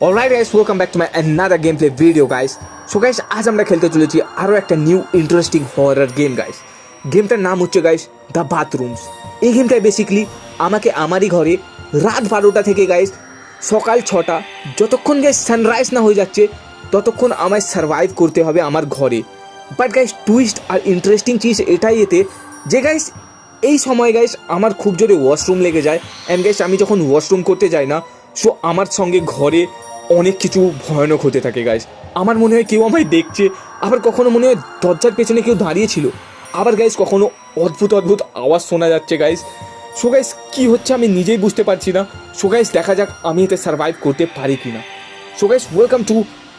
Alright guys welcome back to my another game play video guys so guys আজ আমরা খেলতে চলেছি আরও একটা new interesting horror game guys গেমটার নাম হচ্ছে গাইস দ্য বাথরুমস এই গেমটায় বেসিক্যালি আমাকে আমারই ঘরে রাত বারোটা থেকে গাইস সকাল ছটা, যতক্ষণ গাইস সানরাইজ না হয়ে যাচ্ছে, ততক্ষণ আমায় সার্ভাইভ করতে হবে আমার ঘরে। বাট গাইস টুইস্ট আর ইন্টারেস্টিং চিজ এটাই এতে যে গাইস এই সময় গাইস আমার খুব জোরে ওয়াশরুম লেগে যায়। অ্যান্ড গাইস আমি যখন ওয়াশরুম করতে যাই না সো আমার সঙ্গে ঘরে অনেক কিছু ভয়ানক হতে থাকে গাইস আমার মনে হয় কেউ আমায় দেখছে, আবার কখনো মনে হয় দরজার পেছনে কেউ দাঁড়িয়ে ছিল। আবার গাইস কখনো অদ্ভুত অদ্ভুত আওয়াজ শোনা যাচ্ছে গাইস সো গাইস কী হচ্ছে আমি নিজেই বুঝতে পারছি না। সো গাইস দেখা যাক আমি এতে সার্ভাইভ করতে পারি কি না so guys welcome to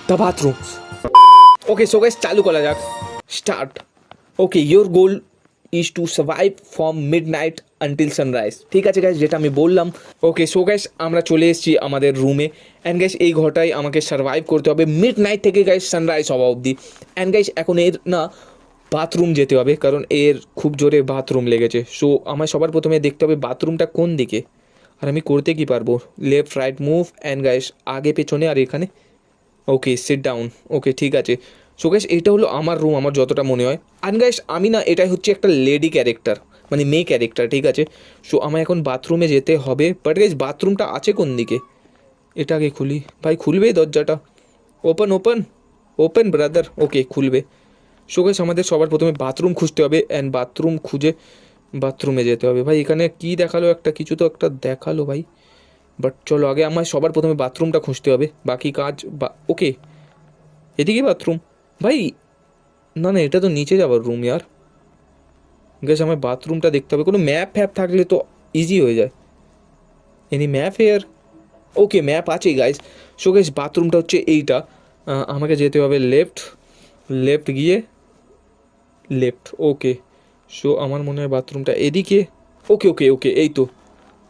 the bathrooms okay so guys চালু করা যাক। Start okay your goal is to survive from midnight until sunrise ঠিক আছে গাইস যেটা আমি বললাম। ওকে সো গাইস আমরা চলে এসেছি আমাদের রুমে অ্যান্ড গাইস এই ঘরটাই আমাকে সার্ভাইভ করতে হবে। মিড নাইট থেকে গাইস সানরাইজ হওয়া অবধি। অ্যান্ড গাইস এখন এর না বাথরুম যেতে হবে, কারণ এর খুব জোরে বাথরুম লেগেছে। সো আমায় সবার প্রথমে দেখতে হবে বাথরুমটা কোন দিকে? আর আমি করতে কি পারব? Left right move and guys আগে, পেছনে, আর এখানে। ওকে সিট ডাউন ওকে ঠিক আছে। সো গাইস এটা হলো আমার রুম আমার যতটা মনে হয়। আর গাইস আমি না, এটাই হচ্ছে একটা লেডি ক্যারেক্টার মানে মেয়ে ক্যারেক্টার ঠিক আছে? সো আমার এখন বাথরুমে যেতে হবে। বাট গাইস বাথরুমটা আছে কোন দিকে? এটা আগে খুলি। ভাই, খুলবে দরজাটা? Open open open brother okay খুলবে। সো গাইস আমাদের সবার প্রথমে বাথরুম খুঁজতে হবে অ্যান্ড বাথরুম খুঁজে বাথরুমে যেতে হবে। ভাই, এখানে কি দেখাল একটা? কিছু তো একটা দেখাল ভাই। বাট চলো, আগে আমায় সবার প্রথমে বাথরুমটা খুঁজতে হবে। বাকি কাজ বা ওকে এদিকে বাথরুম ভাই, না না, এটা তো নিচে যাবার রুম ইয়ার। গেছে আমার বাথরুমটা দেখতে হবে। কোনো ম্যাপ ফ্যাপ থাকলে তো ইজি হয়ে যায়। Any map here okay map আছে গাইস সো গাইস বাথরুমটা হচ্ছে এইটা। আমাকে যেতে হবে লেফট লেফট গিয়ে লেফট ওকে সো আমার মনে হয় বাথরুমটা এদিকে। ওকে ওকে ওকে এই তো।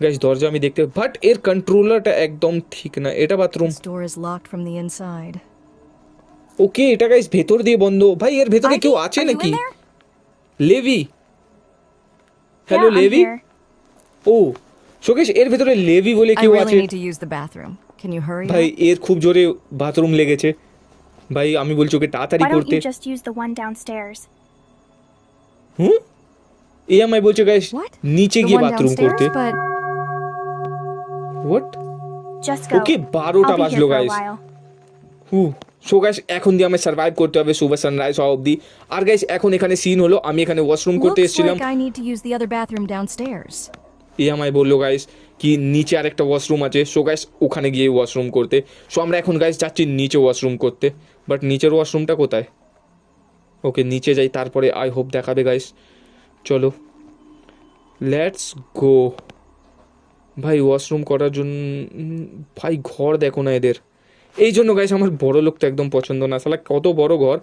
গাইস দরজা আমি দেখতে বাট এর কন্ট্রোলারটা একদম ঠিক না। এটা বাথরুম ওকে এটা গাইস ভেতর দিয়ে বন্ধ। ভাই এর ভেতরে কেউ আছে নাকি? লেভি। Hello Levi? ও শোকেশ এর ভেতরে লেভি বলে কেউ আছে? ভাই এর খুব জোরে বাথরুম লেগেছে। ভাই আমি বলছি ওকে তাড়াতাড়ি করতে। হুম? এ আমায় বলছে গাইস নিচে গিয়ে বাথরুম করতে। ওকে বারোটা বাজলো গাইস হুম সো গাইস এখন দিয়ে আমায় সার্ভাইভ করতে হবে সুপার সানরাইজ হওয়া অবধি। আর গাইস এখন এখানে সিন হলো আমি এখানে ওয়াশরুম করতে এসেছিলাম. এ আমায় বলল গাইস কি নিচে আরেকটা ওয়াশরুম আছে। সো গাইস ওখানে গিয়ে ওয়াশরুম করতে। সো আমরা এখন গাইস যাচ্ছি নিচে ওয়াশরুম করতে। বাট নিচের ওয়াশরুমটা কোথায়? ওকে নিচে যাই তারপরে আই হোপ দেখাবে গাইস চলো লেটস গো ভাই ওয়াশরুম করার জন্য ভাই ঘর দেখো না এদের। এই জন্য গাইস আমার বড় লোক তো একদম পছন্দ না সালা কত বড় ঘর।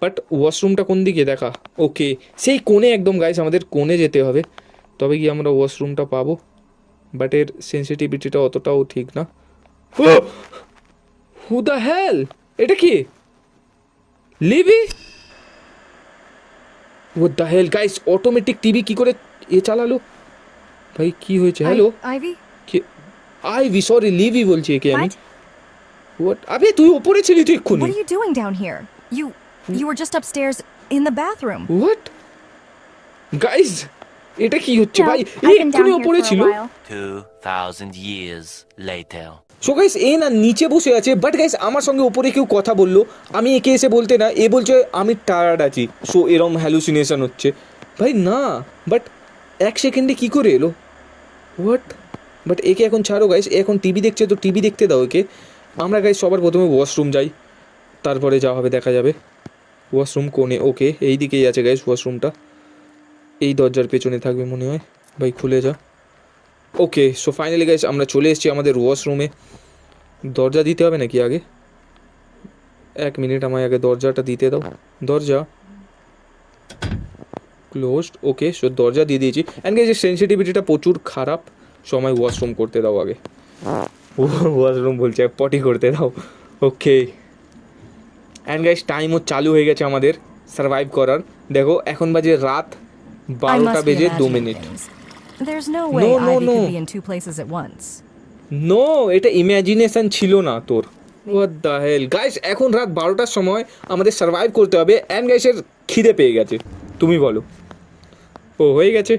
বাট ওয়াশরুমটা কোন দিকে দেখা? ওকে সেই কোণে একদম গাইস আমাদের কোণে যেতে হবে। তবে কি আমরা ওয়াশরুমটা পাবো। বাট এর সেন্সিটিভিটিটা অতটাও ঠিক না। হু দ্য হেল এটা কি? Livi O the hell guys automatic TV কি করে এ চালালো? ভাই কি হয়েছে? Hello Ivy? I V sorry Livi বলছি একে আমি। What? আবে তুই ওপরে ছিলি তুই এক্ষুনি What are you doing down here? You you were just upstairs in the bathroom. What guys এটা কি হচ্ছে ভাই এই এক্ষুনি a ছিল while. 2,000 years later. So guys এ না নিচে বসে আছে বাট গাইস আমার সঙ্গে উপরে কেউ কথা বলল আমি একে এসে বলতে না এ বলছে আমি টায়ার্ড আছি সো এরম হ্যালুসিনেশন হচ্ছে ভাই না বাট এক সেকেন্ডে কি করে এলো হোয়াট বাট একে এখন ছাড়ো গাইস এখন টিভি দেখছে তো টিভি দেখতে দাও একে আমরা গাইস সবার প্রথমে ওয়াশরুম যাই, তারপরে যা হবে দেখা যাবে। ওয়াশরুম কোণে ওকে এই দিকেই আছে গাইস ওয়াশরুমটা এই দরজার পেছনে থাকবে মনে হয়। ভাই, খুলে যা। ওকে সো ফাইনালি গাইস আমরা চলে এসেছি আমাদের ওয়াশরুমে দরজা দিতে হবে নাকি আগে? এক মিনিট আমায় আগে দরজাটা দিতে দাও। দরজা। ক্লোজড ওকে সো দরজা দিয়ে দিয়েছি। অ্যান্ড গাইস সেন্সিটিভিটিটা প্রচুর খারাপ। সময় ওয়াশরুম করতে দাও আগে। ওয়াশরুম বলছে পটি করতে দাও। ওকে অ্যান্ড গাইস টাইমও চালু হয়ে গেছে আমাদের সার্ভাইভ করার। দেখো এখন বাজে রাত বারোটা বেজে দু মিনিট places at once. নো এটা ইমাজিনেশন ছিল না তোর। হেল গাইস এখন রাত বারোটার সময় আমাদের সার্ভাইভ করতে হবে। অ্যান্ড গাইসের খিদে পেয়ে গেছে। তুমি বলো। ও হয়ে গেছে।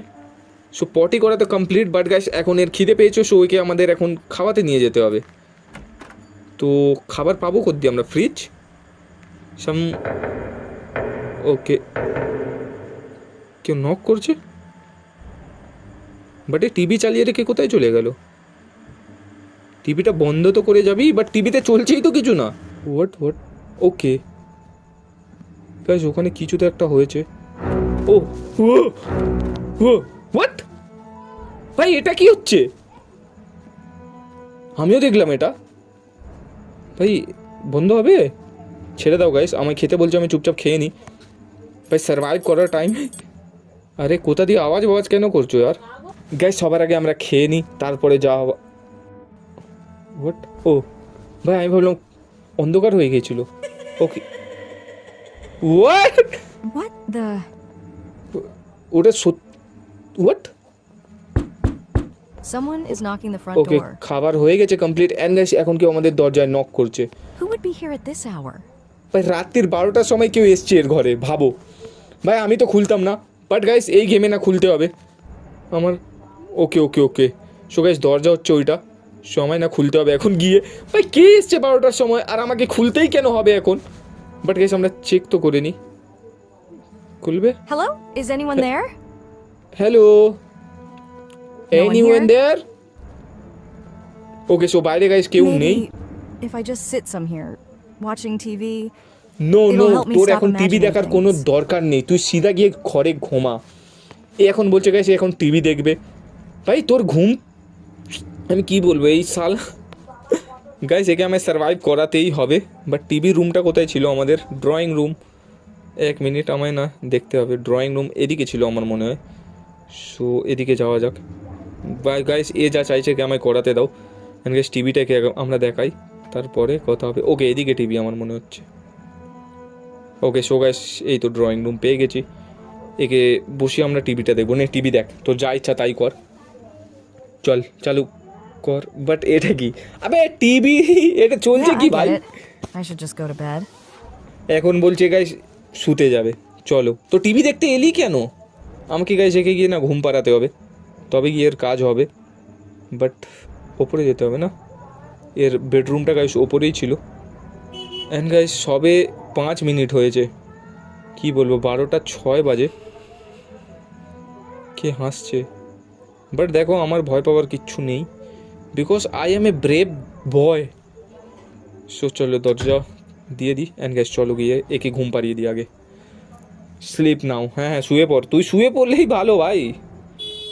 সো পটি করা তো কমপ্লিট বাট গাইস এখন এর খিদে পেয়েছ সো ওইকে আমাদের এখন খাওয়াতে নিয়ে যেতে হবে। তো খাবার পাবো দিয়ে আমরা? ফ্রিজ সাম ওকে কেউ নক করছে? বাট এই টিভি চালিয়ে রেখে কোথায় চলে গেল? টিভিটা বন্ধ তো করে যাবি বাট টিভিতে চলছেই তো কিছু না। হোয়াট হোয়াট ওকে ওখানে কিছু তো একটা হয়েছে। ও ও ও ভাই এটা কি হচ্ছে? আমিও দেখলাম এটা। ভাই বন্ধ হবে? ছেড়ে দাও গাইস আমায় খেতে বলছো আমি চুপচাপ খেয়ে নিই ভাই সার্ভাইভ করার টাইম আরে কোথা দিয়ে আওয়াজ আওয়াজ কেন করছ আর গ্যাস সবার আগে আমরা খেয়ে নিই তারপরে যা হোয়াট ও ভাই আমি ভাবলাম অন্ধকার হয়ে গিয়েছিল। ওকে হোয়াট ওটা সত্যি what Someone is knocking the front okay door. খাবার হয়ে গেছে কমপ্লিট অ্যান্ড গাইস এখন কেউ আমাদের দরজায় নক করছে। Who would be here at this hour? ভাই রাত্রির বারোটার সময় কেউ এসছে এর ঘরে ভাবো। ভাই আমি তো খুলতাম না বাট গাইস এই গেমে না খুলতে হবে। আমার ওকে ওকে ওকে সো গাইস দরজা হচ্ছে ওইটা সময় না খুলতে হবে এখন গিয়ে। ভাই কে এসছে বারোটার সময় আর আমাকে খুলতেই কেন হবে এখন? বাট গাইস আমরা চেক তো করে নিই খুলবে? Hello? Is anyone there? Hello No one anyone here? There okay so বাইরে গাইস কেউ নেই if I just sit some here, watching TV. No no তোর এখন টিভি দেখার কোনো. দরকার নেই। তুই সিধা গিয়ে ঘরে ঘুমা। এ এখন বলছে গেছে এখন টিভি দেখবে। ভাই তোর ঘুম? আমি কি বলব এই সাল গাইস একে আমায় সার্ভাইভ করাতেই হবে। বাট টিভি রুমটা কোথায় ছিল আমাদের? ড্রয়িং রুম এক মিনিট আমায় না দেখতে হবে। ড্রয়িং রুম এদিকে ছিল আমার মনে হয়। সো এদিকে যাওয়া যাক। গাইস এ যা চাইছে কি আমায় করাতে দাও। গাইস টিভিটাকে আমরা দেখাই। তারপরে কথা হবে। ওকে এদিকে টিভি আমার মনে হচ্ছে। ওকে সো গাইস এই তো ড্রয়িং রুম পেয়ে গেছি। একে বসে আমরা টিভিটা দেখব। নে টিভি দেখ। তোর যা ইচ্ছা তাই কর। চল চালু কর। বাট এটা কি? আবে টিভি এটা চলছে কি ভাই? এখন বলছে গাইস শুতে যাবে। চলো। তো টিভি দেখতে এলি কেন? আমাকে গাইস একে গিয়ে না ঘুম পাড়াতে হবে। তবে গিয়ে এর কাজ হবে। বাট ওপরে যেতে হবে না। এর বেডরুমটা গাইস ওপরেই ছিল। অ্যান্ড গাইস সবে পাঁচ মিনিট হয়েছে। কি বলব, বারোটা ছয় বাজে। কে হাসছে? বাট দেখো, আমার ভয় পাওয়ার কিচ্ছু নেই। Because I am a brave boy so চলো দরজা দিয়ে দিই। অ্যান্ড গ্যাস চলো গিয়ে একে ঘুম পাড়িয়ে দিই আগে। স্লিপ নাও হ্যাঁ হ্যাঁ শুয়ে পড়। তুই শুয়ে পড়লেই ভালো ভাই।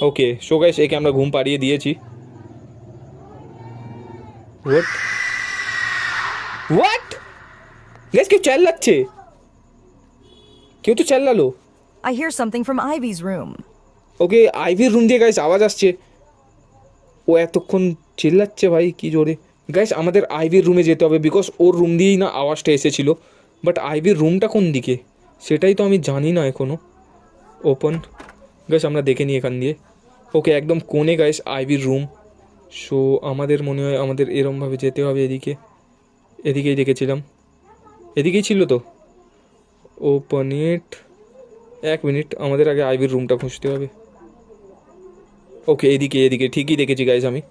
ওকে সো গ্যাস একে আমরা ঘুম পাড়িয়ে দিয়েছি। হোয়াট হোয়াট গ্যাস কেউ চেল্লাচ্ছে কেউ তো চেল্লালো I hear something from Ivy's room. Okay আইভির room দিয়ে গাইস আওয়াজ আসছে। ও এতক্ষণ চিল্লাচ্ছে ভাই কি জোরে। গাইস আমাদের আইভির রুমে যেতে হবে বিকজ ওর রুম দিয়েই না আওয়াজটা এসেছিল। বাট আইভির রুমটা কোন দিকে? সেটাই তো আমি জানি না এখনও ওপেন গাইস আমরা দেখে নিই এখান দিয়ে। ওকে একদম কোণে গাইস আইভির রুম সো আমাদের মনে হয় আমাদের এরমভাবে যেতে হবে এদিকে। এদিকেই দেখেছিলাম। এদিকেই ছিল তো? ওপেন ইট এক মিনিট আমাদের আগে আইভির রুমটা খুঁজতে হবে। ওকে এদিকে এদিকে, ঠিকই দেখেছি গাইজ আমি।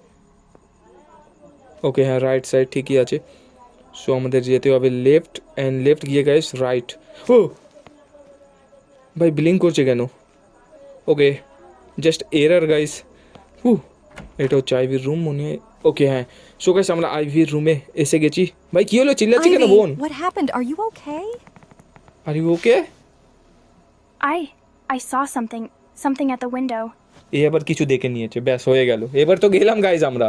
ওকে হ্যাঁ রাইট সাইড ঠিকই আছে। সো আমাদের যেতে হবে লেফট অ্যান্ড লেফট গিয়ে গাইজ রাইট ও ভাই ব্লিঙ্ক করছে কেন? ওকে জাস্ট এরার গাইজ হু এটা হচ্ছে আইভির রুম মনে হয় ওকে হ্যাঁ। সো গাইজ আমরা আইভির রুমে এসে গেছি। ভাই কী হলো? চিল্লাচ্ছি কেন বোন? what happened? Are you okay? Are you okay I I saw something something at the window. এ আবার কিছু দেখে নিয়েছে। ব্যাস হয়ে গেল। এবার তো গেলাম গাইজ আমরা।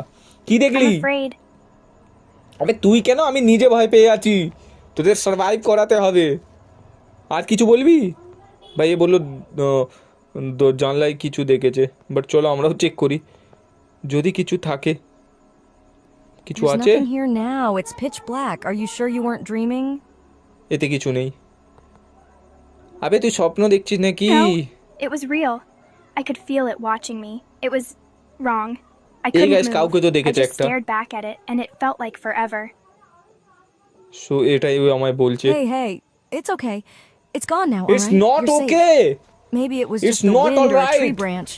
কি দেখলি? আবে তুই কেন? আমি নিজে ভয় পেয়ে আছি। তোদের সার্ভাইভ করাতে হবে। আর কিছু বলবি? ভাই এ বলল জানলায় কিছু দেখেছে বাট চলো আমরাও চেক করি যদি কিছু থাকে কিছু আছে here now. It's pitch black. Are you sure you weren't dreaming? এতে কিছু নেই আবে তুই স্বপ্ন দেখছিস নাকি it was real. I could feel it watching me. It was wrong. I Hey couldn't guys, কাউকে তো দেখেছে একটা। stared back at it, and it felt like forever. So এটাই ও আমায় বলছে Hey, hey, it's okay. It's gone now, it's alright? Not You're safe. Maybe it was It's just the not wind or a tree branch.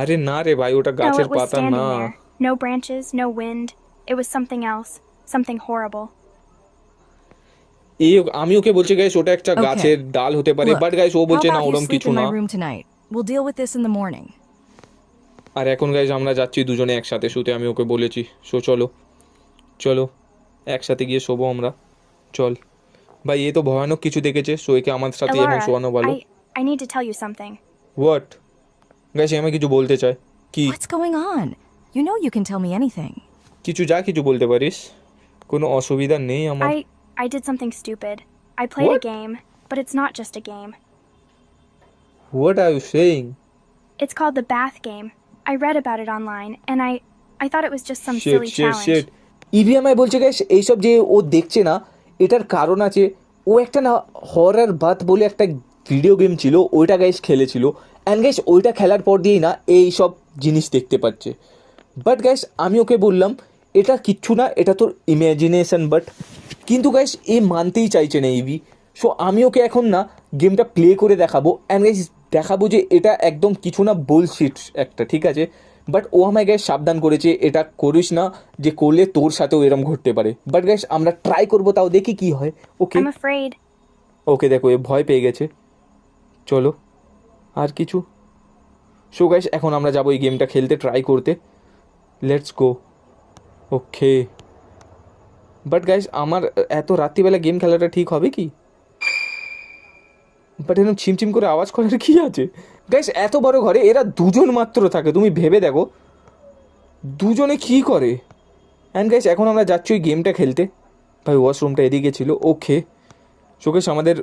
আরে না রে ভাই ওটা No, গাছের it was পাতা standing না there. No branches, no wind. It was something else. Something horrible. এই আমি ওকে বলছি গাইস ওটা একটা Okay. গাছের ডাল হতে পারে বাট গাইস ও বলছে না ওরম কিছু না? We'll deal with this in the morning. আর এখন গাইজ আমরা যাচ্ছি দুজনে একসাথে শুতে আমি ওকে বলেছি সো চলো চলো একসাথে গিয়ে শোবো আমরা চল ভাই এ তো ভয়ানক কিছু দেখেছে সো একে আমার সাথে শোয়ানো ভালো I, I need to tell you something. What guys আমি কিছু বলতে চাই কি What's going on? You know you can tell me anything. কিছু যা কিছু বলতে পারিস কোনো অসুবিধা নেই আমার I did something stupid. I played What? a game, but it's not just a game. What are you saying Bath Game. I read about it online, and I, I thought it was just some শেট silly শেট challenge. শেট ইভিএমআই বলছে guys এইসব যে ও দেখছে না এটার কারণ আছে, ও একটা না হরার বাত বলে একটা ভিডিও গেম ছিল, ওইটা গাইস খেলেছিল। অ্যান্ড গাইস ওইটা খেলার পর দিয়েই না এই সব জিনিস দেখতে পাচ্ছে। বাট গাইস আমি ওকে বললাম, এটা কিচ্ছু না, এটা তোর ইমাজিনেশন বাট কিন্তু গাইস এ মানতেই চাইছে না ইভি সো আমি ওকে এখন না গেমটা প্লে করে দেখাবো। অ্যান্ড গাইস দেখাবো যে এটা একদম কিছু না বুলশিট একটা, ঠিক আছে? বাট ও আমায় গ্যাস সাবধান করেছে এটা করিস না যে করলে তোর সাথেও এরম ঘটতে পারে। বাট গ্যাস আমরা ট্রাই করব তাও দেখি কি হয়। ওকে. ওকে দেখো এ ভয় পেয়ে গেছে। চলো আর কিছু? সো গাইস এখন আমরা যাব এই গেমটা খেলতে ট্রাই করতে। Let's go okay but guys আমার এত রাত্রিবেলা গেম খেলাটা ঠিক হবে কি? বাট এরকম ছিমছিম করে আওয়াজ করার কি আছে? গাইস এত বড় ঘরে এরা দুজন মাত্র থাকে, তুমি ভেবে দেখো। দুজনে কি করে? অ্যান্ড গাইস এখন আমরা যাচ্ছি ওই গেমটা খেলতে। ভাই ওয়াশরুমটা এদিকে ছিল ওকে শোকেশ আমাদের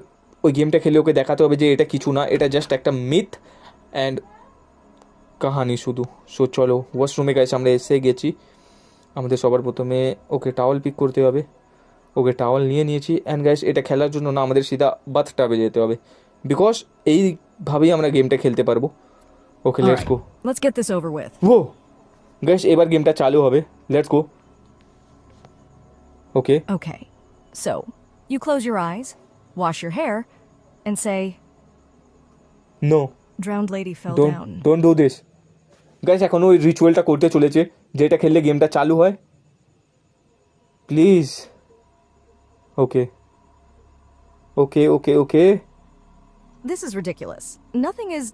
ওই গেমটা খেলে ওকে দেখাতে হবে যে এটা কিছু না, এটা জাস্ট একটা মিথ অ্যান্ড কাহানি শুধু। সো চলো ওয়াশরুমে গাইস আমরা এসে গেছি। আমাদের সবার প্রথমে ওকে টাওয়াল পিক করতে হবে। ওকে টাওয়াল নিয়ে নিয়েছি। অ্যান্ড গাইস এটা খেলার জন্য না, আমাদের সিধা বাথটাবে যেতে হবে। বিকজ এইভাবেই আমরা গেমটা খেলতে পারব। Okay let's go let's get this over with. ও গাইস এবার গেমটা চালু হবে। Let's go okay Okay, so you close your eyes, wash your hair, and say, no Drowned lady fell don't down. Don't do this guys এখন ওই রিচুয়ালটা করতে চলেছে যেটা খেললে গেমটা চালু হয়। Please okay okay okay okay This is ridiculous. Nothing is.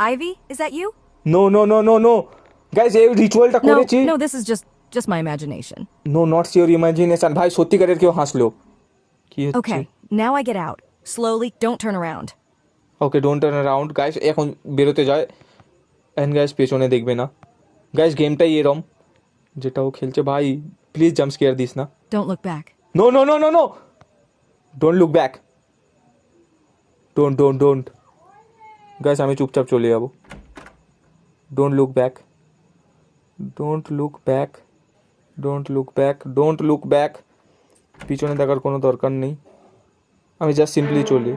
Ivy, is that you? No no no no no guys এই রিচুয়ালটা No, করেছি no, this is just just my imagination. No not sure imagination ভাই সত্যিকারের কেউ হাসলো কি হচ্ছে Okay, now I get out. Slowly, don't turn around. Okay don't turn around guys এখন বেরোতে যায় অ্যান্ড গাইস পেছনে দেখবে না গাইস গেমটাই এরম যেটা ও খেলছে ভাই প্লিজ জাম্প স্কেয়ার দিস না Don't look back. No no no no no don't look back don't don't don't guys আমি চুপচাপ চলে যাব। Don't look back don't look back don't look back don't look back পিছনে দেখার কোনো দরকার নেই। আমি জাস্ট সিম্পলি চলে।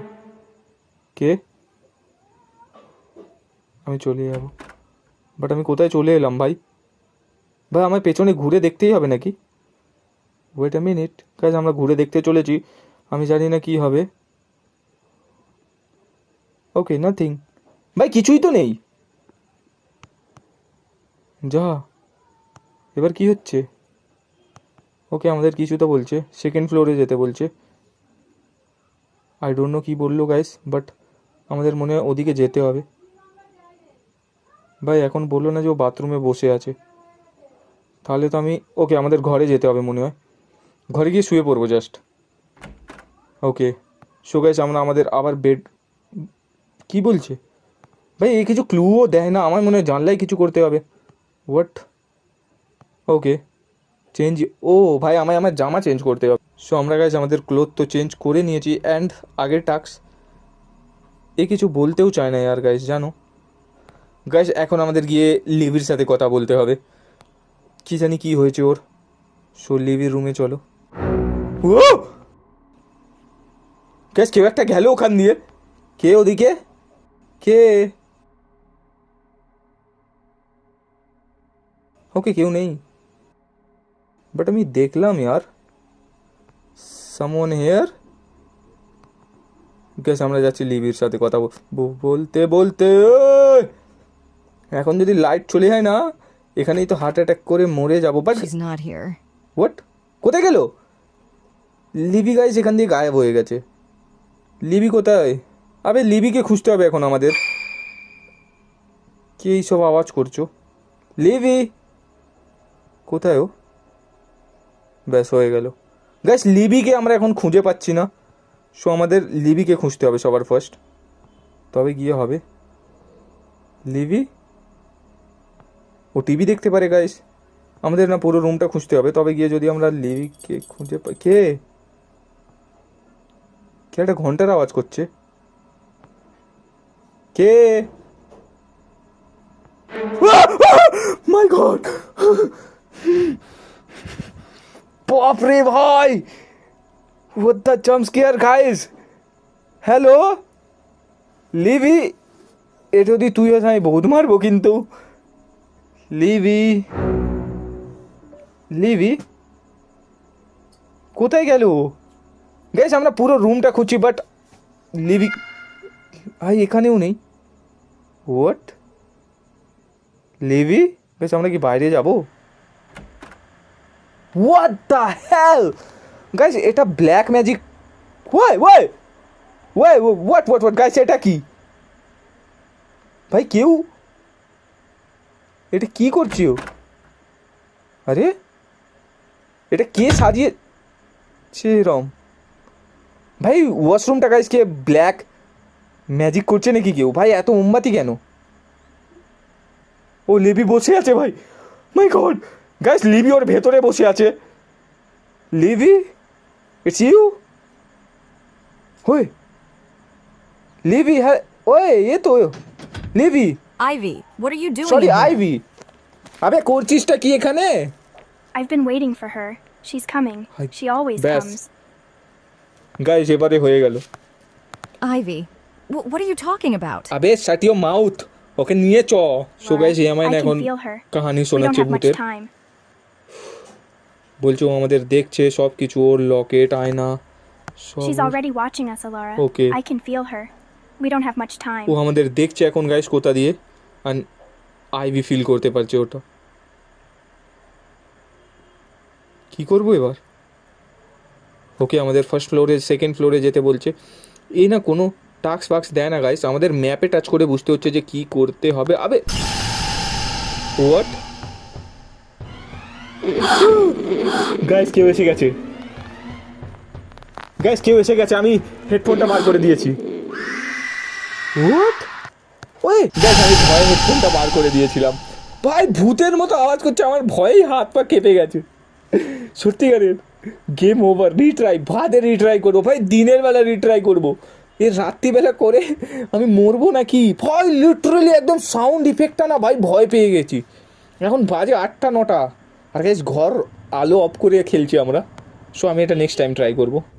কে? আমি চলে যাব। বাট আমি কোথায় চলে এলাম ভাই? ভাই আমার পেছনে ঘুরে দেখতেই হবে নাকি? ওয়েট আ মিনিট কাজ আমরা ঘুরে দেখতে চলেছি। আমি জানি না কি হবে। ওকে নাথিং ভাই, কিছুই তো নেই। যা, এবার কি হচ্ছে? ওকে আমাদের কিছু তো বলছে। সেকেন্ড ফ্লোরে যেতে বলছে। আই ডোন্ট নো কী বলল গাইস বাট আমাদের মনে হয় ওদিকে যেতে হবে। ভাই, এখন বলল না যে ও বাথরুমে বসে আছে। তাহলে তো আমি ওকে আমাদের ঘরে যেতে হবে মনে হয়। ঘরে গিয়ে শুয়ে পড়ব জাস্ট ওকে সো গাইস আমরা আমাদের আবার বেড কি বলছে? ভাই এই কিছু ক্লুও দেয় না, আমার মনে হয় জানলাই কিছু করতে হবে। হোয়াট ওকে চেঞ্জ ও ভাই, আমায় আমার জামা চেঞ্জ করতে হবে। সো আমরা গাইস আমাদের ক্লোথ তো চেঞ্জ করে নিয়েছি অ্যান্ড আগের টাক্স এ কিছু বলতেও চায় না আর গাইস জানো? গাইস এখন আমাদের গিয়ে লিভির সাথে কথা বলতে হবে। কি জানি কি হয়েছে ওর। সো লিভির রুমে চলো। ও গ্যাস কেউ একটা গেল ওখান দিয়ে। কে ওদিকে? কে? ওকে কেউ নেই। বাট আমি দেখলাম ইয়ার। সামওয়ান হেয়ার গ্যাস আমরা যাচ্ছি লিবির সাথে কথা বলতে বলতে এখন যদি লাইট চলে যায় না এখানেই তো হার্ট অ্যাটাক করে মরে যাব। বাট হোয়াট কোথায় গেল? লিবি গাইস এখান দিয়ে গায়েব হয়ে গেছে। লিবি কোথায়? আবে লিবিকে খুঁজতে হবে এখন আমাদের। কে এইসব আওয়াজ করছ? লিবি! কোথায় ও? ব্যাস, হয়ে গেল। গাইস লিবিকে আমরা এখন খুঁজে পাচ্ছি না। সো আমাদের লিবিকে খুঁজতে হবে সবার ফার্স্ট তবে গিয়ে হবে। লিবি? ও টিভি দেখতে পারে গাইস আমাদের না পুরো রুমটা খুঁজতে হবে। তবে গিয়ে যদি আমরা লিভিকে খুঁজে পাই কে? কে একটা ঘণ্টার আওয়াজ করছে। কে? My god! বাপ রে ভাই! What the jump scare, guys? Hello Livvy? এ যদি তুই হস, আমি বহুত মারবো কিন্তু। লিভি? লিভি? কোথায় গেল গেছ আমরা পুরো রুমটা খুঁজছি বাট লিভি ভাই, এখানেও নেই। হোয়াট লিভি বেশ আমরা কি বাইরে যাব? হোয়াট দ্য হেল গাইস এটা black magic why why why what what what guys এটা কি? ভাই, কেউ? এটা কি করছি ও? আরে? এটা কে সাজিয়েছে এরম? ভাই ওয়াশরুমটা গাইস কে ব্ল্যাক ম্যাজিক করছে নাকি কেউ? ভাই এত মোমবাতি কেন? ও লিবি বসে আছে ভাই। মাই গড গাইস লিবি ওর ভেতরে বসে আছে। লিবি ইটস ইউ ওই। লিবি হ্যাঁ ওই এ তো Livvy Ivy, what are you doing? Sorry Ivy আবে করছিসটা কি এখানে? I've been waiting for her. She's coming. She always comes. Guys এবারে হয়ে গেল wh- what are you talking about? আবে শাট ইওর মাউথ ওকে নিয়ে চ সো গাইস এই আমায় এখন. কাহানি শোনাচ্ছে ভূতের. বলছে ও আমাদের দেখছে সব কিছু ওর লকেট আয়না She's already watching us, Alara. Okay. I can feel her. We don't have much time. ও আমাদের দেখছে এখন গাইস কোথা দিয়ে আর আইভি ফিল করতে পারছে ওটা কি করব এবার ওকে আমাদের ফার্স্ট ফ্লোরে সেকেন্ড ফ্লোরে যেতে বলছে। এই না কোনো টাক্স ফাক্স দেয় না গাইস আমাদের ম্যাপে টাচ করে বুঝতে হচ্ছে যে কি করতে হবে। আবে হোয়াট গাইস কেউ এসে গেছে। গাইস কেউ এসে গেছে। আমি হেডফোনটা বার করে দিয়েছি। হোয়াট ওই দেখ আমি ভয়ে হেডফোনটা বার করে দিয়েছিলাম। ভাই ভূতের মতো আওয়াজ করছে। আমার ভয়েই হাত পা কেঁপে গেছে। সত্যিকারের গেম ওভার রিট্রাই ভাদে রিট্রাই করব। ভাই, দিনের বেলা রিট্রাই করব। এ রাত্রিবেলা করে আমি মরবো নাকি? ভয় লিটারেলি একদম সাউন্ড ইফেক্টটা না, ভাই, ভয় পেয়ে গেছি। এখন বাজে আটটা, নটা। আর গাইস ঘর আলো অফ করে খেলছি আমরা। সো আমি এটা নেক্সট টাইম ট্রাই করব।